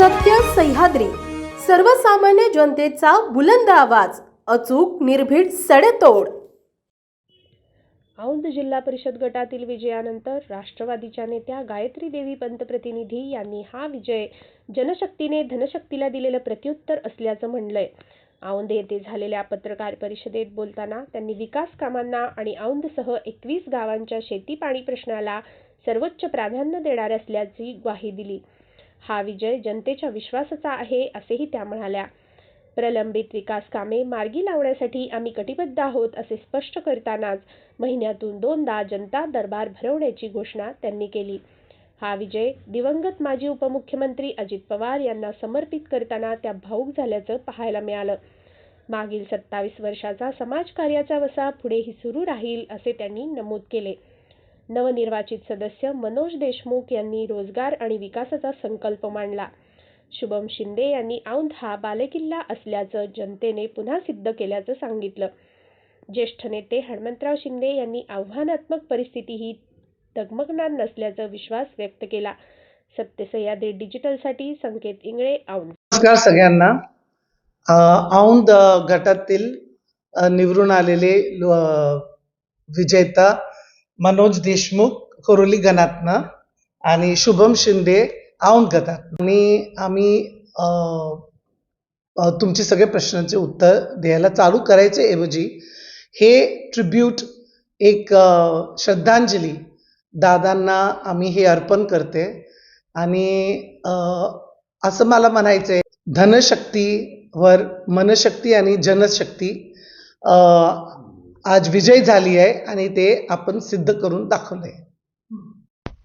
सत्य सह्याद्री. सर्वसामान्य जनतेचा बुलंद आवाज अचूक निर्भीड सडेतोड. औंध जिल्हा परिषद गटातील विजयानंतर राष्ट्रवादीच्या नेत्या गायत्री देवी पंतप्रतिनिधी यांनी हा विजय जनशक्तीने धनशक्तीला दिलेलं प्रत्युत्तर असल्याचं म्हणलंय. औंध येथे झालेल्या पत्रकार परिषदेत बोलताना त्यांनी विकास कामांना आणि औंधसह एकवीस गावांच्या शेती पाणी प्रश्नाला सर्वोच्च प्राधान्य देणार असल्याची ग्वाही दिली. हा विजय जनतेच्या विश्वासाचा आहे असेही त्या म्हणाल्या. प्रलंबित विकास कामे मार्गी लावण्यासाठी आम्ही कटिबद्ध आहोत असे स्पष्ट करतानाच महिन्यातून दोनदा जनता दरबार भरवण्याची घोषणा त्यांनी केली. हा विजय दिवंगत माजी उपमुख्यमंत्री अजित पवार यांना समर्पित करताना त्या भाऊक झाल्याचं पाहायला मिळालं. मागील सत्तावीस वर्षाचा समाजकार्याचा वसा पुढेही सुरू राहील असे त्यांनी नमूद केले. नवनिर्वाचित सदस्य मनोज देशमुख यांनी रोजगार आणि विकासाचा संकल्प मांडला. शुभम शिंदे यांनी औंध हा बालेकिल्ला असल्याचं जनतेने पुन्हा सिद्ध केल्याचं सांगितलं. ज्येष्ठ नेते हणमंतराव शिंदे यांनी आव्हानात्मक परिस्थितीही डगमगणार नसल्याचा विश्वास व्यक्त केला. सत्यसह्याद्री डिजिटलसाठी संकेत इंगळे औंध. नमस्कार सगळ्यांना. औंध गटातील निवडून आलेले विजेता मनोज देशमुख कोरोली गणातनं आणि शुभम शिंदे औंध गटात आणि आम्ही तुमचे सगळे प्रश्नांचे उत्तर द्यायला चालू करायचे ऐवजी हे ट्रिब्यूट एक श्रद्धांजली दादांना आम्ही हे अर्पण करते. आणि असं मला म्हणायचं आहे धनशक्तीवर मनशक्ती आणि जनशक्ती आज विजय झाली आहे आणि ते आपण सिद्ध करून दाखवलंय.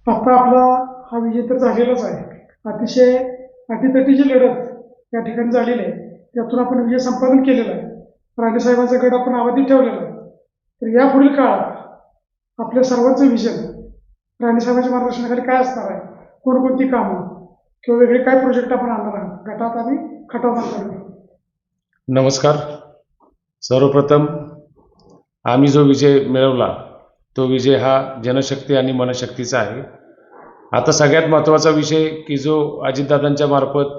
आता आपला हा विजय तर झालेलाच आहे. अतिशय अटीतटीची लढत या ठिकाणी झालेली आहे. त्यातून आपण विजय संपादन केलेला आहे. राणेसाहेबांचा गड आपण अवधीत ठेवलेला आहे. तर यापुढील काळात आपल्या सर्वांचं विजन राणेसाहेबांच्या मार्गदर्शनाखाली काय असणार आहे? कोणकोणती कामं? किंवा वेगळे काय प्रोजेक्ट आपण आणणार आहोत? गटात आणि तालुक्यात. नमस्कार. सर्वप्रथम आम्ही जो विजय मिळवला तो विजय हा जनशक्ती आणि मनशक्तीचा आहे. आता सगळ्यात महत्त्वाचा विषय की जो अजितदादांच्या मार्फत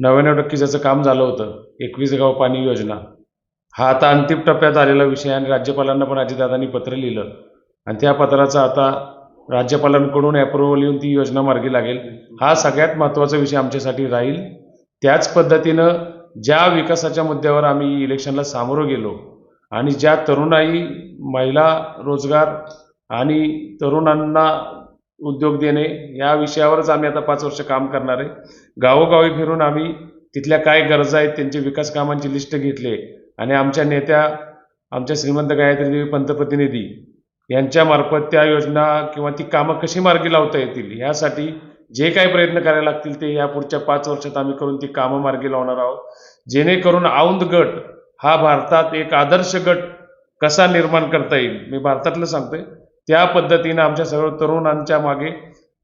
नव्याण्णव टक्के ज्याचं काम झालं होतं एकवीस गाव पाणी योजना हा आता अंतिम टप्प्यात आलेला विषय आणि राज्यपालांना पण अजितदादांनी पत्र लिहिलं. आणि त्या पत्राचा आता राज्यपालांकडून ॲप्रुव्हल येऊन ती योजना मार्गी लागेल. हा सगळ्यात महत्त्वाचा विषय आमच्यासाठी राहील. त्याच पद्धतीनं ज्या विकासाच्या मुद्द्यावर आम्ही इलेक्शनला सामोरं गेलो आणि ज्या तरुणाई महिला रोजगार आणि तरुणांना उद्योग देणे या विषयावरच आम्ही आता पाच वर्ष काम करणार आहे. गावोगावी फिरून आम्ही तिथल्या काय गरजा आहेत त्यांची विकास कामांची लिस्ट घेतली आणि आमच्या नेत्या आमच्या श्रीमंत गायत्री देवी पंतप्रतिनिधी यांच्यामार्फत त्या योजना किंवा ती कामं कशी मार्गी लावता येतील यासाठी जे काही प्रयत्न करायला लागतील ते या पुढच्या पाच वर्षात आम्ही करून ती कामं मार्गी लावणार आहोत. जेणेकरून औंध गट हा भारतात एक आदर्श गट कसा निर्माण करता येईल? मी भारतातलं सांगतोय. त्या पद्धतीनं आमच्या सर्व तरुणांच्या मागे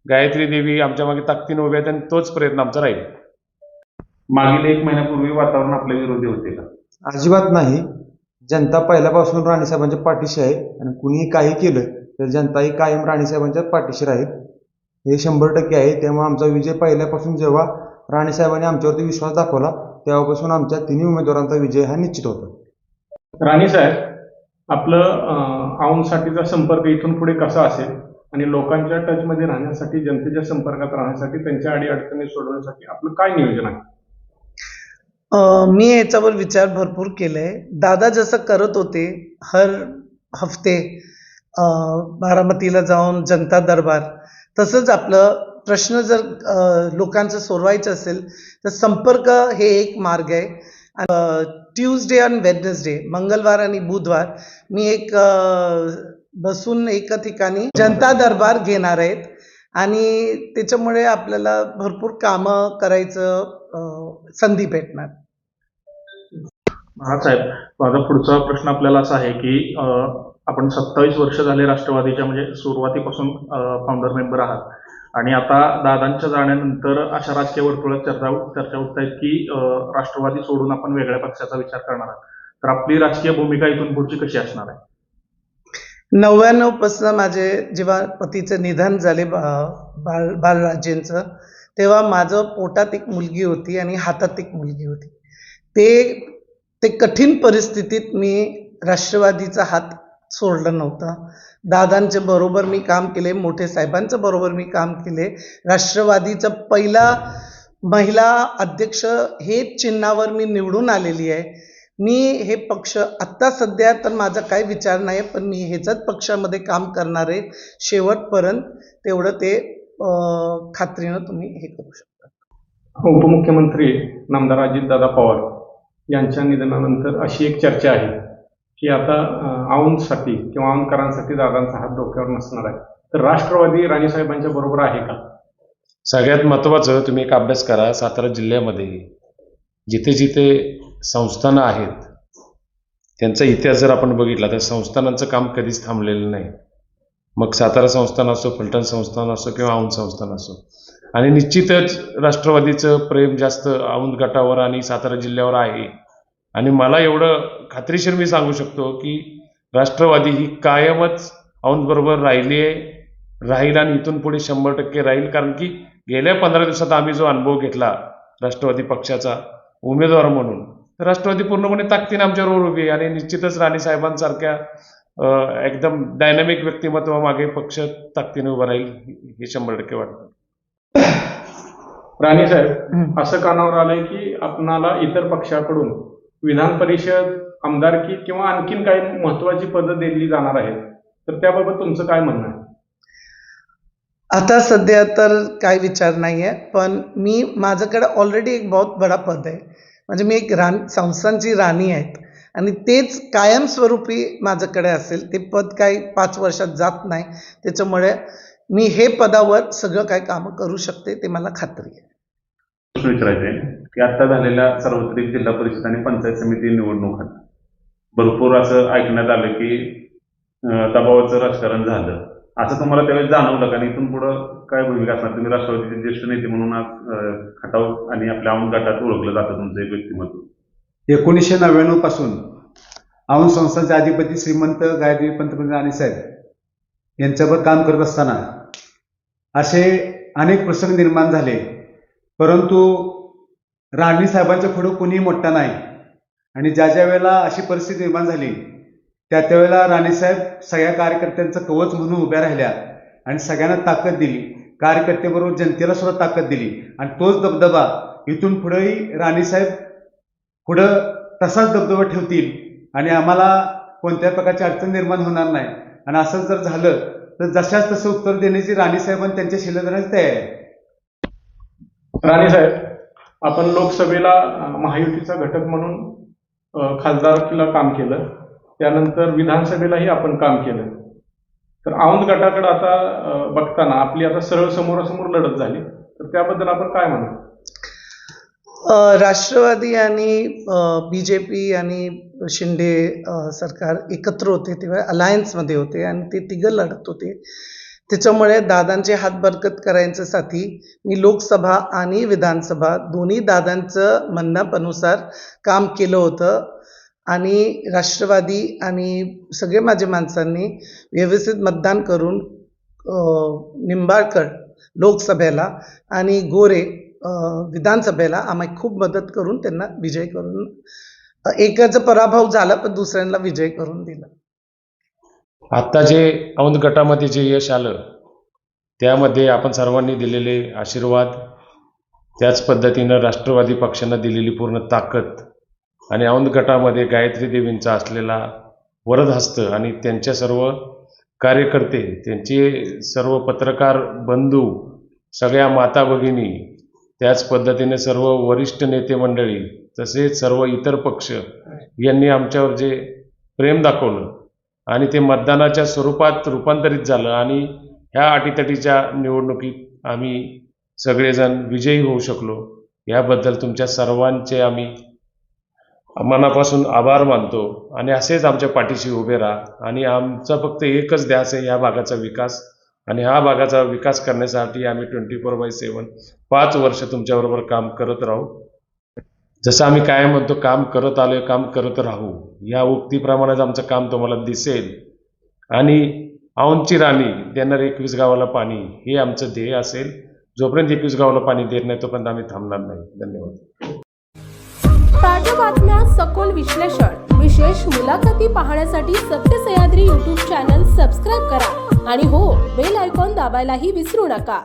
गायत्री देवी आमच्या मागे ताकदीनं उभ्या आहेत आणि तोच प्रयत्न आमचा राहील. मागील एक महिन्यापूर्वी वातावरण आपल्या विरोधी होते का? अजिबात नाही. जनता पहिल्यापासून राणीसाहेबांच्या पाठीशी आहे आणि कुणीही काही केलं तर जनता ही कायम राणीसाहेबांच्या पाठीशी राहील. हे शंभर टक्के आहे. त्यामुळे आमचा विजय पहिल्यापासून जेव्हा राणीसाहेबांनी आमच्यावरती विश्वास दाखवला तेव्हापासून आमच्या तिन्ही उमेदवारांचा विजय हा निश्चित होता. राणे साहेब आपलं औंधसाठीचा संपर्क इथून पुढे कसा असेल आणि लोकांच्या टचमध्ये राहण्यासाठी जनतेच्या संपर्कात राहण्यासाठी त्यांच्या अडी अडचणी सोडवण्यासाठी आपलं काय नियोजन आहे? अ, मी याच्यावर विचार भरपूर केलाय दादा जसं करत होते हर हफ्ते अ, बारामतीला जाऊन जनता दरबार तसंच आपलं प्रश्न जर लोकांचं सोडवायचं असेल तर संपर्क हे एक मार्ग आहे. ट्यूजडे आणि वेडनेसडे मंगळवार आणि बुधवार मी एक बसून एका ठिकाणी जनता दरबार घेणार आहेत. आणि त्याच्यामुळे आपल्याला भरपूर कामं करायचं संधी भेटणार. हा साहेब माझा पुढचा प्रश्न आपल्याला असा आहे की आपण सत्तावीस वर्ष झाले राष्ट्रवादीच्या म्हणजे सुरुवातीपासून फाउंडर मेंबर आहात. आणि आता दादांच्या जाण्यानंतर अशा राजकीय वर्तुळात चर्चा चर्चा होत आहेत की राष्ट्रवादी सोडून आपण वेगळ्या पक्षाचा विचार करणार आहात. तर आपली राजकीय भूमिका इथून पुढची कशी असणार आहे? नव्याण्णवपासून माझे जेव्हा पतीचं निधन झाले बा- बाल बालराजेंचं तेव्हा माझं पोटात एक मुलगी होती आणि हातात एक मुलगी होती. ते ते कठीण परिस्थितीत मी राष्ट्रवादीचा हात सोडलं नव्हता. दादांच्या बरोबर मी काम केले मोठे साहेबांच्या बरोबर मी काम केले. राष्ट्रवादीचा पहिला महिला अध्यक्ष हे चिन्हावर मी निवडून आलेली आहे. मी हे पक्ष आत्ता सध्या तर माझा काही विचार नाही पण मी ह्याच्याच पक्षामध्ये काम करणार आहे शेवटपर्यंत. तेवढं ते खात्रीनं तुम्ही हे करू शकता. उपमुख्यमंत्री नामदार अजितदादा पवार यांच्या निधनानंतर अशी एक चर्चा आहे. की आता औंधसाठी किंवा औंधकरांसाठी दादांचा हात डोक्यावर नसणार आहे. तर राष्ट्रवादी राणीसाहेबांच्या बरोबर आहे का? सगळ्यात महत्त्वाचं तुम्ही एक अभ्यास करा सातारा जिल्ह्यामध्ये. जिथे जिथे संस्थानं आहेत त्यांचा इतिहास जर आपण बघितला तर संस्थानांचं काम कधीच थांबलेलं नाही. मग सातारा संस्थान असो फलटण संस्थान असो किंवा औंध संस्थान असो. आणि निश्चितच राष्ट्रवादीचं प्रेम जास्त औंध गटावर आणि सातारा जिल्ह्यावर आहे. आणि मला एवढं खात्रीशीर मी सांगू शकतो की राष्ट्रवादी ही कायमच औंधबरोबर राहिली आहे राहील आणि इथून पुढे शंभर टक्के राहील. कारण की गेल्या पंधरा दिवसात आम्ही जो अनुभव घेतला राष्ट्रवादी पक्षाचा उमेदवार म्हणून तर राष्ट्रवादी पूर्णपणे ताकदीने आमच्याबरोबर उभी आहे आणि निश्चितच राणी साहेबांसारख्या एकदम डायनामिक व्यक्तिमत्वामागे पक्ष ताकदीने उभा राहील हे शंभर टक्के वाटतं. राणीसाहेब असं कानावर आलंय की आपणाला इतर पक्षाकडून विधान परिषद आमदारकी किंवा आणखीन काही महत्वाची पदं दिली जाणार आहेत. तर त्याबाबत तुमचं काय म्हणणं आहे? आता सध्या तर काही विचार नाही आहे पण मी माझ्याकडे ऑलरेडी एक बहुत बडा पद आहे. म्हणजे मी एक रान संस्थांची राणी आहेत. आणि तेच कायमस्वरूपी माझ्याकडे असेल ते पद काही पाच वर्षात जात नाही. त्याच्यामुळे मी हे पदावर सगळं काही कामं करू शकते ते मला खात्री आहे. प्रश्न विचारायचे आहे. की आता झालेल्या सार्वत्रिक जिल्हा परिषद आणि पंचायत समिती निवडणुकात भरपूर असं ऐकण्यात आलं की दबावाचं राजकारण झालं. असं तुम्हाला त्यावेळेस जाणवलं का? आणि इथून पुढं काय भूमिका असणार? तुम्ही राष्ट्रवादीचे ज्येष्ठ नेते म्हणून आज खटाव आणि आपल्या औंध गटात ओळखलं जातं तुमचं एक व्यक्तिमत्व. एकोणीसशे नव्याण्णवपासून औंध संस्थांचे अधिपती श्रीमंत गायत्री पंतप्रधान आणि साहेब यांच्यावर काम करत असताना असे अनेक प्रसंग निर्माण झाले. परंतु राणी साहेबांच्या पुढं कोणीही मोठा नाही. आणि ज्या ज्या वेळेला अशी परिस्थिती निर्माण झाली त्या त्यावेळेला राणीसाहेब सगळ्या कार्यकर्त्यांचं कवच म्हणून उभ्या राहिल्या आणि सगळ्यांना ताकद दिली. कार्यकर्त्याबरोबर जनतेला सुद्धा ताकद दिली. आणि तोच दबदबा इथून पुढेही राणीसाहेब पुढं तसाच दबदबा ठेवतील आणि आम्हाला कोणत्या प्रकारची अडचण निर्माण होणार नाही. आणि असं जर झालं तर जशाच तसं उत्तर देण्याची राणीसाहेब आणि त्यांच्या शिलेदारांची तयारी आहे. राणीसाहेब आपण लोकसभेला महायुतीचा घटक म्हणून खासदारकीला काम केलं. त्यानंतर विधानसभेलाही आपण काम केलं. तर औंध गटाकडे आता बघताना आपली आता सरळ समोरासमोर लढत झाली. तर त्याबद्दल आपण काय म्हणू? राष्ट्रवादी आणि बी जे पी आणि शिंदे सरकार एकत्र होते तेव्हा अलायन्समध्ये होते आणि ते तिघं लढत होते. त्याच्यामुळे दादांचे हात बरकत करायच्यासाठी मी लोकसभा आणि विधानसभा दोन्ही दादांचं म्हणण्यानुसार काम केलं होतं. आणि राष्ट्रवादी आणि सगळे माझे माणसांनी व्यवस्थित मतदान करून निंबाळकर लोकसभेला आणि गोरे विधानसभेला आम्हाला खूप मदत करून त्यांना विजय करून एकाचं एकाचा पराभव झाला पण दुसऱ्यांना विजय करून दिला. आत्ता जे औंध गटामध्ये जे यश आलं त्यामध्ये आपण सर्वांनी दिलेले आशीर्वाद त्याच पद्धतीनं राष्ट्रवादी पक्षानं दिलेली पूर्ण ताकद आणि औंध गटामध्ये गायत्री देवींचा असलेला वरदहस्त आणि त्यांच्या सर्व कार्यकर्ते त्यांचे सर्व पत्रकार बंधू सगळ्या माता भगिनी त्याच पद्धतीने सर्व वरिष्ठ नेते मंडळी तसेच सर्व इतर पक्ष यांनी आमच्यावर जे प्रेम दाखवलं आणि ते मतदानाच्या स्वरूपात रूपांतरित झालं. आणि ह्या अटीतटीच्या निवडणुकीत आम्ही सगळेजण विजयी होऊ शकलो. याबद्दल तुमच्या सर्वांचे आम्ही मनापासून आभार मानतो. आणि असेच आमच्या पाठीशी उभे राहा. आणि आमचा फक्त एकच ध्यास आहे ह्या भागाचा विकास. आणि ह्या भागाचा विकास करण्यासाठी आम्ही ट्वेंटी फोर बाय सेवन पाच वर्ष तुमच्याबरोबर काम करत राहू. जसं आम्ही काय म्हणतो काम करत आलोय काम करत राहू. या उक्तीप्रमाणेच आमचं काम तुम्हाला दिसेल. आणि औंची राणी देणार एकवीस गावाला पाणी हे आमचं ध्येय असेल. जोपर्यंत एकवीस गावाला पाणी देत नाही तोपर्यंत आम्ही थांबणार नाही. धन्यवाद. ताज्या बातम्या सखोल विश्लेषण विशेष मुलाखती पाहण्यासाठी सत्य सह्याद्री यूट्यूब चॅनल सबस्क्राईब करा. आणि हो बेल आयकॉन दाबायलाही विसरू नका.